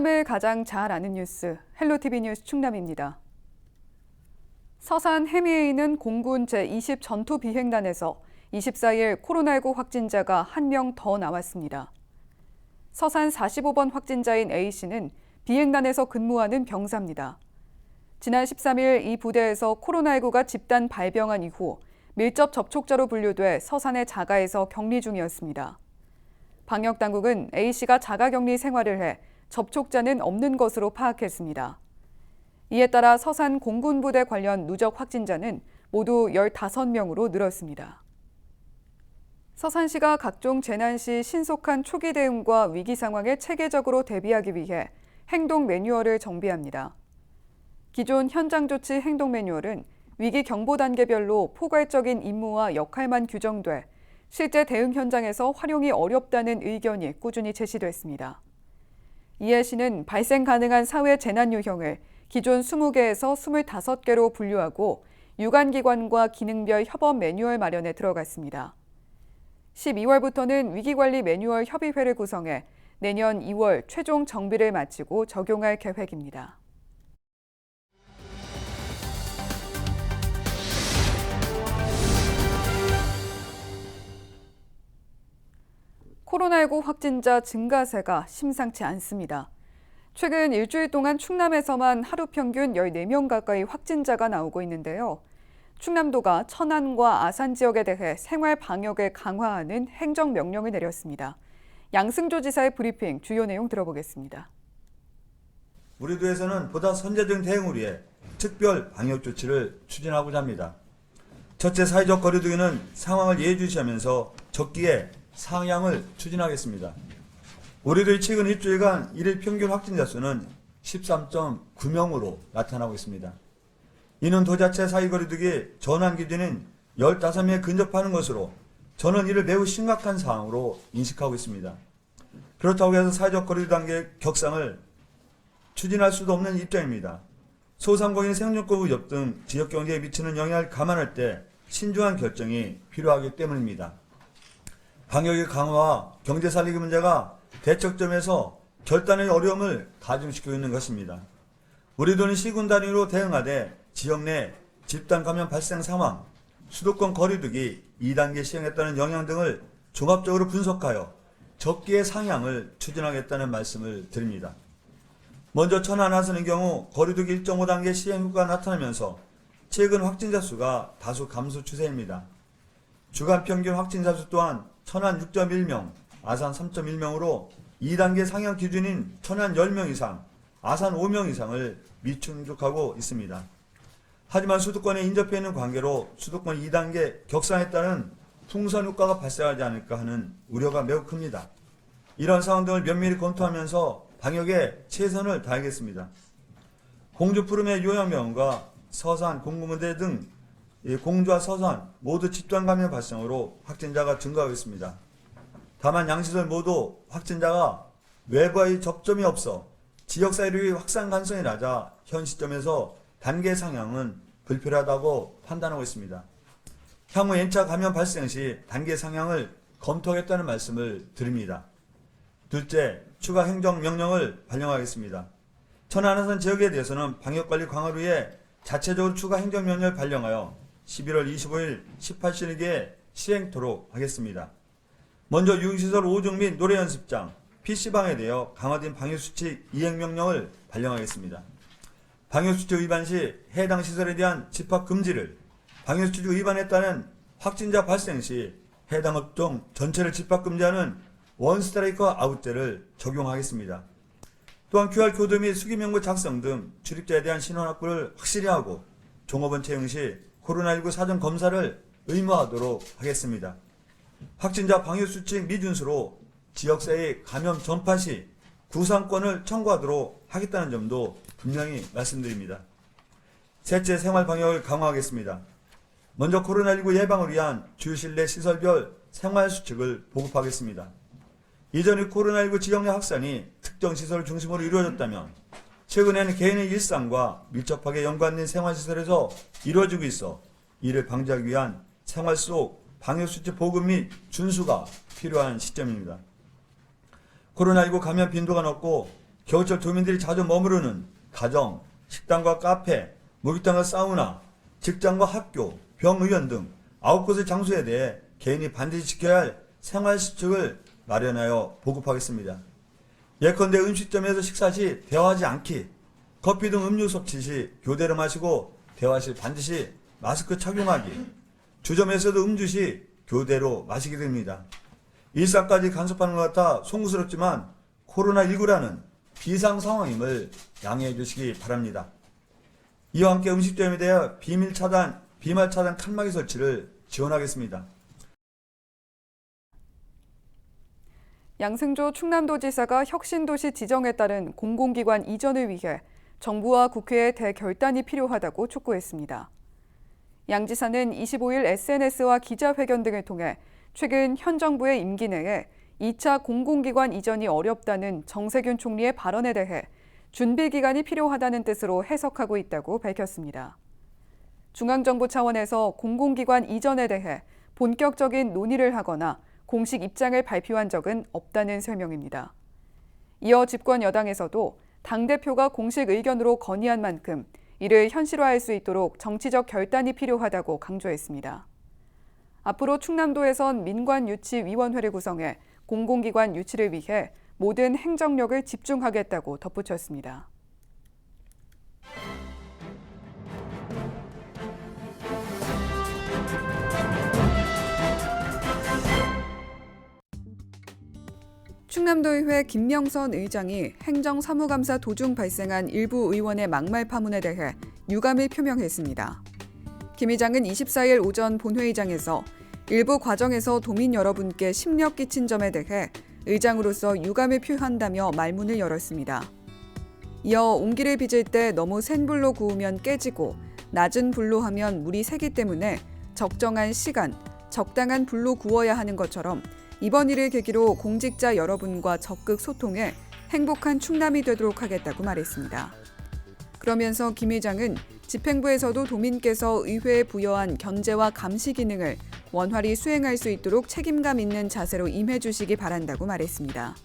충남을 가장 잘 아는 뉴스 헬로티비 뉴스 충남입니다. 서산 해미에 있는 공군 제20 전투 비행단에서 24일 코로나19 확진자가 한 명 더 나왔습니다. 서산 45번 확진자인 A씨는 비행단에서 근무하는 병사입니다. 지난 13일 이 부대에서 코로나19가 집단 발병한 이후 밀접 접촉자로 분류돼 서산의 자가에서 격리 중이었습니다. 방역 당국은 A씨가 자가 격리 생활을 해 접촉자는 없는 것으로 파악했습니다. 이에 따라 서산 공군부대 관련 누적 확진자는 모두 15명으로 늘었습니다. 서산시가 각종 재난 시 신속한 초기 대응과 위기 상황에 체계적으로 대비하기 위해 행동 매뉴얼을 정비합니다. 기존 현장 조치 행동 매뉴얼은 위기 경보 단계별로 포괄적인 임무와 역할만 규정돼 실제 대응 현장에서 활용이 어렵다는 의견이 꾸준히 제시됐습니다. 이해 씨는 발생 가능한 사회 재난 유형을 기존 20개에서 25개로 분류하고 유관기관과 기능별 협업 매뉴얼 마련에 들어갔습니다. 12월부터는 위기관리 매뉴얼 협의회를 구성해 내년 2월 최종 정비를 마치고 적용할 계획입니다. 코로나19 확진자 증가세가 심상치 않습니다. 최근 일주일 동안 충남에서만 하루 평균 14명 가까이 확진자가 나오고 있는데요. 충남도가 천안과 아산 지역에 대해 생활 방역을 강화하는 행정 명령을 내렸습니다. 양승조 지사의 브리핑 주요 내용 들어보겠습니다. 우리 도에서는 보다 선제적인 대응을 위해 특별 방역 조치를 추진하고자 합니다. 첫째 사회적 거리두기는 상황을 예의주시하면서 적기에 상향을 추진하겠습니다. 우리도의 최근 일주일간 일일 평균 확진자 수는 13.9명으로 나타나고 있습니다. 이는 도 자체 사회거리두기 전환 기준인 15명에 근접하는 것으로 저는 이를 매우 심각한 상황으로 인식하고 있습니다. 그렇다고 해서 사회적 거리두기 단계 격상을 추진할 수도 없는 입장입니다. 소상공인 생존권 위협 등 지역 경제에 미치는 영향을 감안할 때 신중한 결정이 필요하기 때문입니다. 방역의 강화와 경제 살리기 문제가 대척점에서 결단의 어려움을 가중시키고 있는 것입니다. 우리 도는 시군 단위로 대응하되 지역 내 집단 감염 발생 상황, 수도권 거리두기 2단계 시행했다는 영향 등을 종합적으로 분석하여 적기의 상향을 추진하겠다는 말씀을 드립니다. 먼저 천안 하선의 경우 거리두기 1.5단계 시행 효과가 나타나면서 최근 확진자 수가 다소 감소 추세입니다. 주간 평균 확진자 수 또한 천안 6.1명, 아산 3.1명으로 2단계 상향 기준인 천안 10명 이상, 아산 5명 이상을 미충족하고 있습니다. 하지만 수도권에 인접해 있는 관계로 수도권 2단계 격상에 따른 풍선 효과가 발생하지 않을까 하는 우려가 매우 큽니다. 이런 상황 등을 면밀히 검토하면서 방역에 최선을 다하겠습니다. 공주 푸름의 요양병원과 서산 공구문대 등 공주와 서산 모두 집단 감염 발생으로 확진자가 증가하고 있습니다. 다만 양시설 모두 확진자가 외부와의 접점이 없어 지역 사회의 확산 가능성이 낮아 현 시점에서 단계 상향은 불필요하다고 판단하고 있습니다. 향후 N차 감염 발생 시 단계 상향을 검토하겠다는 말씀을 드립니다. 둘째, 추가 행정 명령을 발령하겠습니다. 천안하산 지역에 대해서는 방역관리 강화를 위해 자체적으로 추가 행정명령을 발령하여 11월 25일 18시기에 시행토록 하겠습니다. 먼저 유흥시설 5중 및 노래연습장, PC방에 대하여 강화된 방역수칙 이행명령을 발령하겠습니다. 방역수칙 위반 시 해당 시설에 대한 집합 금지를, 방역수칙 따른 확진자 발생 시 해당 업종 전체를 집합 금지하는 원스트라이커 아웃제를 적용하겠습니다. 또한 QR코드 및 수기명부 작성 등 출입자에 대한 신원 확보를 확실히 하고 종업원 채용 시 코로나19 사전 검사를 의무화하도록 하겠습니다. 확진자 방역수칙 미준수로 지역사회 감염 전파 시 구상권을 청구하도록 하겠다는 점도 분명히 말씀드립니다. 셋째 생활 방역을 강화하겠습니다. 먼저 코로나19 예방을 위한 주 실내 시설별 생활 수칙을 보급하겠습니다. 이전의 코로나19 지역 내 확산이 특정 시설 중심으로 이루어졌다면 최근에는 개인의 일상과 밀접하게 연관된 생활시설에서 이루어지고 있어 이를 방지하기 위한 생활 속 방역수칙 보급 및 준수가 필요한 시점입니다. 코로나19 감염 빈도가 높고 겨울철 도민들이 자주 머무르는 가정, 식당과 카페, 목욕탕과 사우나, 직장과 학교, 병의원 등 아홉 곳의 장소에 대해 개인이 반드시 지켜야 할 생활수칙을 마련하여 보급하겠습니다. 예컨대 음식점에서 식사 시 대화하지 않기, 커피 등 음료 섭취 시 교대로 마시고 대화 시 반드시 마스크 착용하기, 주점에서도 음주 시 교대로 마시게 됩니다. 일상까지 간섭하는 것 같아 송구스럽지만 코로나19라는 비상 상황임을 양해해 주시기 바랍니다. 이와 함께 음식점에 대해 비밀 차단, 비말 차단 칸막이 설치를 지원하겠습니다. 양승조 충남도지사가 혁신도시 지정에 따른 공공기관 이전을 위해 정부와 국회의 대결단이 필요하다고 촉구했습니다. 양 지사는 25일 SNS와 기자회견 등을 통해 최근 현 정부의 임기 내에 2차 공공기관 이전이 어렵다는 정세균 총리의 발언에 대해 준비 기간이 필요하다는 뜻으로 해석하고 있다고 밝혔습니다. 중앙정부 차원에서 공공기관 이전에 대해 본격적인 논의를 하거나 공식 입장을 발표한 적은 없다는 설명입니다. 이어 집권 여당에서도 당대표가 공식 의견으로 건의한 만큼 이를 현실화할 수 있도록 정치적 결단이 필요하다고 강조했습니다. 앞으로 충남도에선 민관유치위원회를 구성해 공공기관 유치를 위해 모든 행정력을 집중하겠다고 덧붙였습니다. 충남도의회 김명선 의장이 행정사무감사 도중 발생한 일부 의원의 막말 파문에 대해 유감을 표명했습니다. 김 의장은 24일 오전 본회의장에서 일부 과정에서 도민 여러분께 심려 끼친 점에 대해 의장으로서 유감을 표한다며 말문을 열었습니다. 이어 옹기를 빚을 때 너무 센 불로 구우면 깨지고 낮은 불로 하면 물이 새기 때문에 적정한 시간, 적당한 불로 구워야 하는 것처럼 이번 일을 계기로 공직자 여러분과 적극 소통해 행복한 충남이 되도록 하겠다고 말했습니다. 그러면서 김 회장은 집행부에서도 도민께서 의회에 부여한 견제와 감시 기능을 원활히 수행할 수 있도록 책임감 있는 자세로 임해 주시기 바란다고 말했습니다.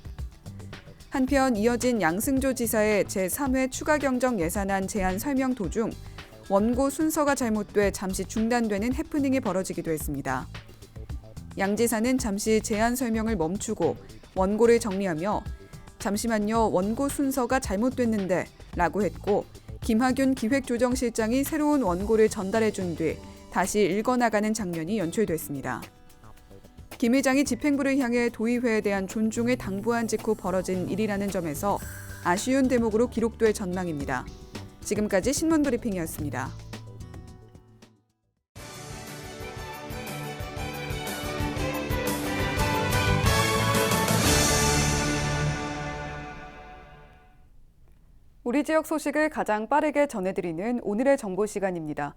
한편 이어진 양승조 지사의 제3회 추가 경정 예산안 제안 설명 도중 원고 순서가 잘못돼 잠시 중단되는 해프닝이 벌어지기도 했습니다. 양 지사는 잠시 제안 설명을 멈추고 원고를 정리하며 잠시만요 원고 순서가 잘못됐는데 라고 했고 김학윤 기획조정실장이 새로운 원고를 전달해 준 뒤 다시 읽어나가는 장면이 연출됐습니다. 김 회장이 집행부를 향해 도의회에 대한 존중을 당부한 직후 벌어진 일이라는 점에서 아쉬운 대목으로 기록될 전망입니다. 지금까지 신문 브리핑이었습니다. 우리 지역 소식을 가장 빠르게 전해드리는 오늘의 정보 시간입니다.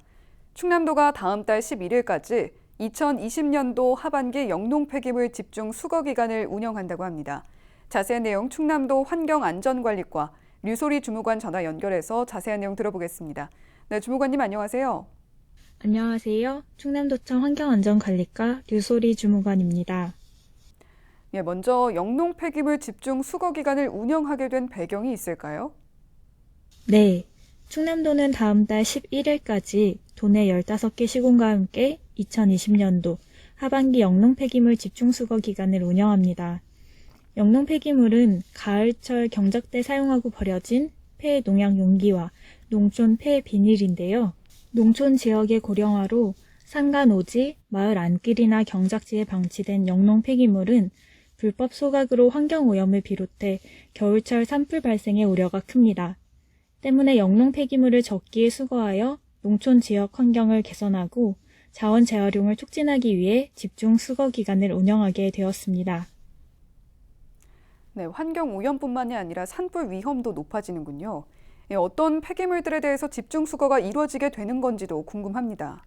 충남도가 다음 달 11일까지 2020년도 하반기 영농 폐기물 집중 수거 기간을 운영한다고 합니다. 자세한 내용 충남도 환경안전관리과 류소리 주무관 전화 연결해서 자세한 내용 들어보겠습니다. 네, 주무관님 안녕하세요. 안녕하세요. 충남도청 환경안전관리과 류소리 주무관입니다. 예, 먼저 영농 폐기물 집중 수거 기간을 운영하게 된 배경이 있을까요? 네. 충남도는 다음 달 11일까지 도내 15개 시군과 함께 2020년도 하반기 영농 폐기물 집중 수거 기간을 운영합니다. 영농 폐기물은 가을철 경작 때 사용하고 버려진 폐 농약 용기와 농촌 폐 비닐인데요. 농촌 지역의 고령화로 산간 오지, 마을 안길이나 경작지에 방치된 영농 폐기물은 불법 소각으로 환경 오염을 비롯해 겨울철 산불 발생의 우려가 큽니다. 때문에 영농 폐기물을 적기에 수거하여 농촌 지역 환경을 개선하고 자원 재활용을 촉진하기 위해 집중 수거 기간을 운영하게 되었습니다. 네, 환경 오염뿐만이 아니라 산불 위험도 높아지는군요. 예, 어떤 폐기물들에 대해서 집중 수거가 이루어지게 되는 건지도 궁금합니다.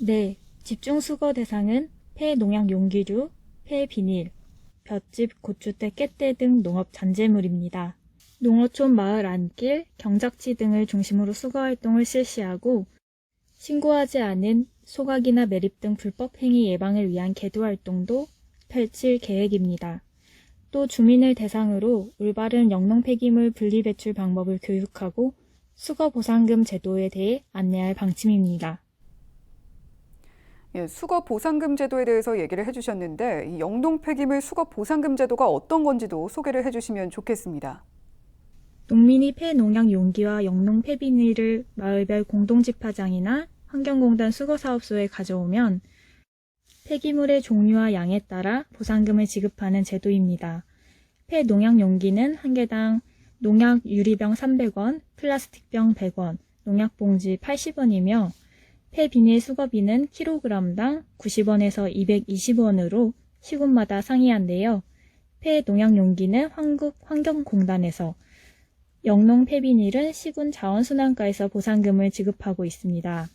네, 집중 수거 대상은 폐 농약 용기류, 폐 비닐, 볏짚, 고추대, 깻대 등 농업 잔재물입니다. 농어촌 마을 안길, 경작지 등을 중심으로 수거 활동을 실시하고 신고하지 않은 소각이나 매립 등 불법 행위 예방을 위한 계도 활동도 펼칠 계획입니다. 또 주민을 대상으로 올바른 영농 폐기물 분리 배출 방법을 교육하고 수거 보상금 제도에 대해 안내할 방침입니다. 예, 수거 보상금 제도에 대해서 얘기를 해주셨는데 이 영농 폐기물 수거 보상금 제도가 어떤 건지도 소개를 해주시면 좋겠습니다. 농민이 폐농약 용기와 영농 폐비닐을 마을별 공동집화장이나 환경공단 수거사업소에 가져오면 폐기물의 종류와 양에 따라 보상금을 지급하는 제도입니다. 폐농약 용기는 한 개당 농약 유리병 300원, 플라스틱병 100원, 농약 봉지 80원이며 폐비닐 수거비는 킬로그램당 90원에서 220원으로 시군마다 상이한데요. 폐농약 용기는 한국 환경공단에서 영농 폐비닐은 시군 자원순환과에서 보상금을 지급하고 있습니다.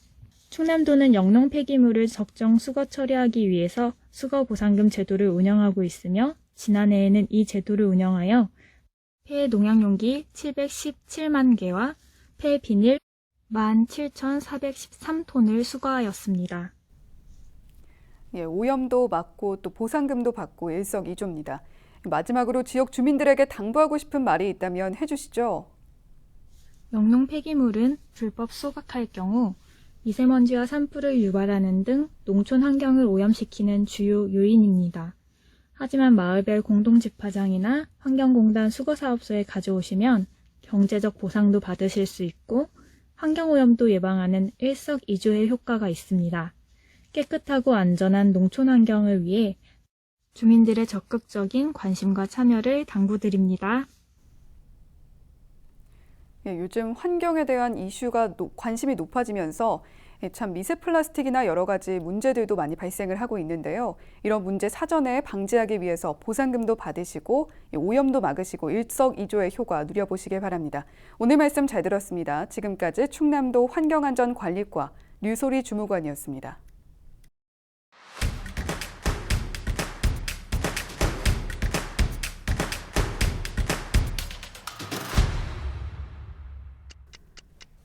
충남도는 영농 폐기물을 적정 수거 처리하기 위해서 수거 보상금 제도를 운영하고 있으며 지난해에는 이 제도를 운영하여 폐 농약용기 717만 개와 폐 비닐 17,413톤을 수거하였습니다. 예, 오염도 막고 또 보상금도 받고 일석이조입니다. 마지막으로 지역 주민들에게 당부하고 싶은 말이 있다면 해주시죠. 영농 폐기물은 불법 소각할 경우 미세먼지와 산불을 유발하는 등 농촌 환경을 오염시키는 주요 요인입니다. 하지만 마을별 공동집화장이나 환경공단 수거사업소에 가져오시면 경제적 보상도 받으실 수 있고 환경오염도 예방하는 일석이조의 효과가 있습니다. 깨끗하고 안전한 농촌 환경을 위해 주민들의 적극적인 관심과 참여를 당부드립니다. 예, 요즘 환경에 대한 이슈가 노- 관심이 높아지면서 예, 참 미세 플라스틱이나 여러 가지 문제들도 많이 발생을 하고 있는데요. 이런 문제 사전에 방지하기 위해서 보상금도 받으시고 예, 오염도 막으시고 일석이조의 효과 누려보시길 바랍니다. 오늘 말씀 잘 들었습니다. 지금까지 충남도 환경안전관리과 류소리 주무관이었습니다.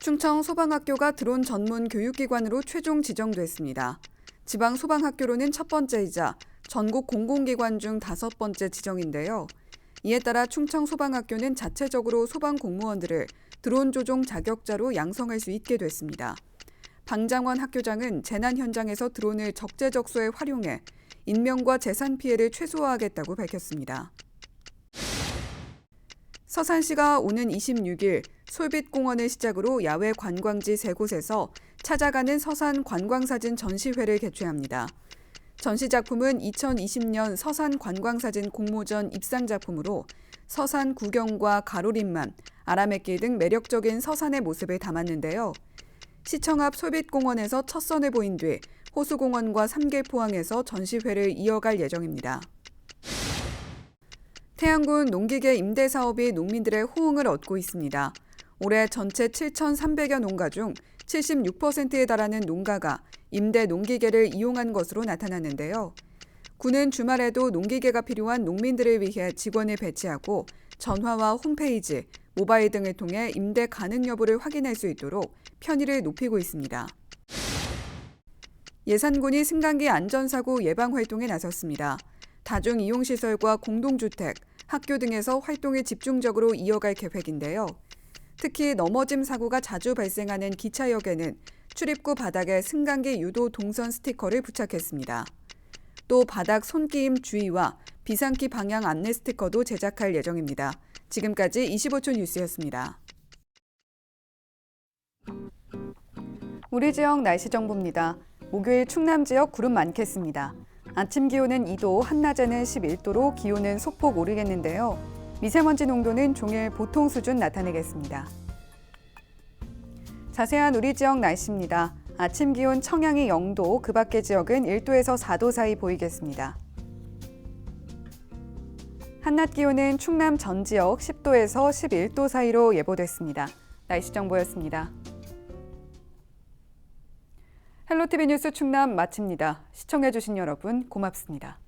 충청 소방학교가 드론 전문 교육기관으로 최종 지정됐습니다. 지방 소방학교로는 첫 번째이자 전국 공공기관 중 다섯 번째 지정인데요. 이에 따라 충청 소방학교는 자체적으로 소방 공무원들을 드론 조종 자격자로 양성할 수 있게 됐습니다. 방장원 학교장은 재난 현장에서 드론을 적재적소에 활용해 인명과 재산 피해를 최소화하겠다고 밝혔습니다. 서산시가 오는 26일 솔빛공원을 시작으로 야외 관광지 세 곳에서 찾아가는 서산 관광사진 전시회를 개최합니다. 전시 작품은 2020년 서산 관광사진 공모전 입상 작품으로 서산 구경과 가로림만, 아라뱃길 등 매력적인 서산의 모습을 담았는데요. 시청 앞 솔빛공원에서 첫 선을 보인 뒤 호수공원과 삼계포항에서 전시회를 이어갈 예정입니다. 태안군 농기계 임대 사업이 농민들의 호응을 얻고 있습니다. 올해 전체 7,300여 농가 중 76%에 달하는 농가가 임대 농기계를 이용한 것으로 나타났는데요. 군은 주말에도 농기계가 필요한 농민들을 위해 직원을 배치하고 전화와 홈페이지, 모바일 등을 통해 임대 가능 여부를 확인할 수 있도록 편의를 높이고 있습니다. 예산군이 승강기 안전사고 예방 활동에 나섰습니다. 다중 이용시설과 공동주택, 학교 등에서 활동을 집중적으로 이어갈 계획인데요. 특히 넘어짐 사고가 자주 발생하는 기차역에는 출입구 바닥에 승강기 유도 동선 스티커를 부착했습니다. 또 바닥 손끼임 주의와 비상키 방향 안내 스티커도 제작할 예정입니다. 지금까지 25초 뉴스였습니다. 우리 지역 날씨 정보입니다. 목요일 충남 지역 구름 많겠습니다. 아침 기온은 2도, 한낮에는 11도로 기온은 소폭 오르겠는데요. 미세먼지 농도는 종일 보통 수준 나타내겠습니다. 자세한 우리 지역 날씨입니다. 아침 기온 청양이 0도, 그 밖의 지역은 1도에서 4도 사이 보이겠습니다. 한낮 기온은 충남 전 지역 10도에서 11도 사이로 예보됐습니다. 날씨 정보였습니다. 헬로티비 뉴스 충남 마칩니다. 시청해주신 여러분 고맙습니다.